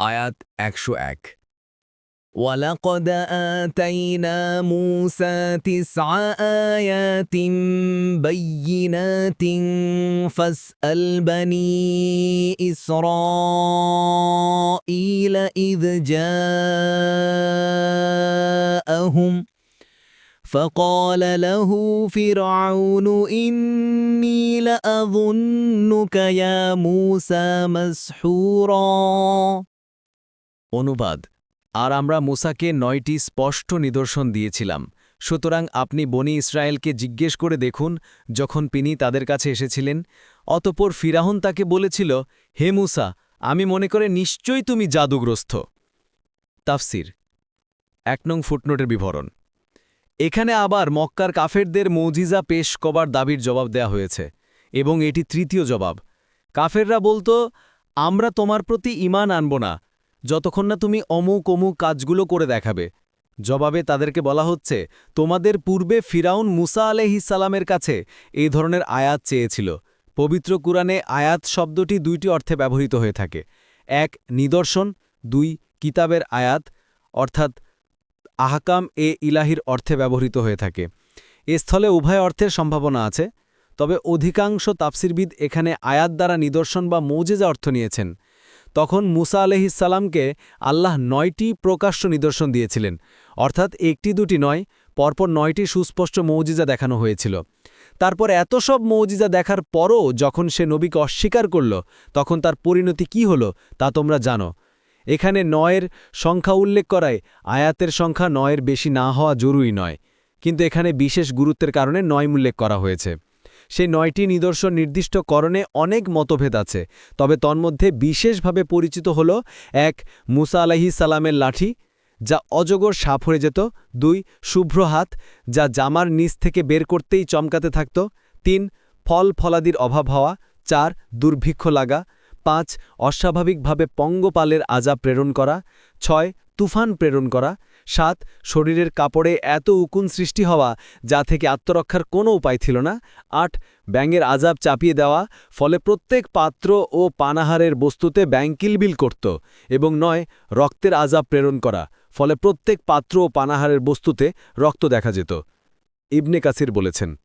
আয়াত একশো এক ولقد آتينا موسى تسع آيات بينات فاسأل بني إسرائيل إذ جاءهم فقال له فرعون إني لأظنك يا موسى مسحورا অনুবাদ। আর আমরা মুসাকে নয়টি স্পষ্ট নিদর্শন দিয়েছিলাম। সুতরাং আপনি বনি ইসরায়েলকে জিজ্ঞেস করে দেখুন, যখন তিনি তাদের কাছে এসেছিলেন। অতপর ফিরাহন তাকে বলেছিল, হে মুসা, আমি মনে করে নিশ্চয়ই তুমি জাদুগ্রস্ত। তাফসির। এক নং ফুটনোটের বিবরণ। এখানে আবার মক্কার কাফেরদের মৌজিজা পেশ কবার দাবির জবাব দেয়া হয়েছে, এবং এটি তৃতীয় জবাব। কাফেররা বলতো, আমরা তোমার প্রতি ইমান আনব না যতক্ষণ না তুমি অমুক অমুক কাজগুলো করে দেখাবে। জবাবে তাদেরকে বলা হচ্ছে, তোমাদের পূর্বে ফিরাউন মুসা আলহিসালামের কাছে এই ধরনের আয়াত চেয়েছিল। পবিত্র কুরআনে আয়াত শব্দটি দুইটি অর্থে ব্যবহৃত হয়ে থাকে। এক, নিদর্শন। দুই, কিতাবের আয়াত, অর্থাৎ আহকাম এ ইলাহির অর্থে ব্যবহৃত হয়ে থাকে। এ স্থলে উভয় অর্থের সম্ভাবনা আছে, তবে অধিকাংশ তাফসিরবিদ এখানে আয়াত দ্বারা নিদর্শন বা মৌজেজা অর্থ নিয়েছেন। তখন মুসা আলহিসাল্লামকে আল্লাহ নয়টি প্রকাশ্য নিদর্শন দিয়েছিলেন। অর্থাৎ একটি দুটি নয়, পরপর নয়টি সুস্পষ্ট মৌজিজা দেখানো হয়েছিল। তারপর এত সব মৌজিজা দেখার পরও যখন সে নবীকে অস্বীকার করল, তখন তার পরিণতি কি হল তা তোমরা জানো। এখানে নয়ের সংখ্যা উল্লেখ করায় আয়াতের সংখ্যা নয়ের বেশি না হওয়া জরুরি নয়। কিন্তু এখানে বিশেষ গুরুত্বের কারণে নয় উল্লেখ করা হয়েছে। সেই নয়টি নিদর্শন নির্দিষ্ট করণে অনেক মতভেদ আছে, তবে তন্মধ্যে বিশেষভাবে পরিচিত হল, এক, মুসা আলাহি সালামের লাঠি, যা অজগর সাপ হয়ে যেত, দুই, শুভ্র হাত, যা জামার নিচ থেকে বের করতেই চমকাতে থাকত, তিন, ফল ফলাদির অভাব হওয়া, চার, দুর্ভিক্ষ লাগা, পাঁচ, অস্বাভাবিকভাবে পঙ্গপালের আজা প্রেরণ করা, ছয়, তুফান প্রেরণ করা সাত, শরীরের কাপড়ে এত উকুন সৃষ্টি হওয়া যা থেকে আত্মরক্ষার কোনো উপায় ছিল না। আট, ব্যাঙের আজাব চাপিয়ে দেওয়া, ফলে প্রত্যেক পাত্র ও পানাহারের বস্তুতে ব্যাঙ কিলবিল করত। এবং নয়, রক্তের আজাব প্রেরণ করা, ফলে প্রত্যেক পাত্র ও পানাহারের বস্তুতে রক্ত দেখা যেত। ইবনে কাসির বলেছেন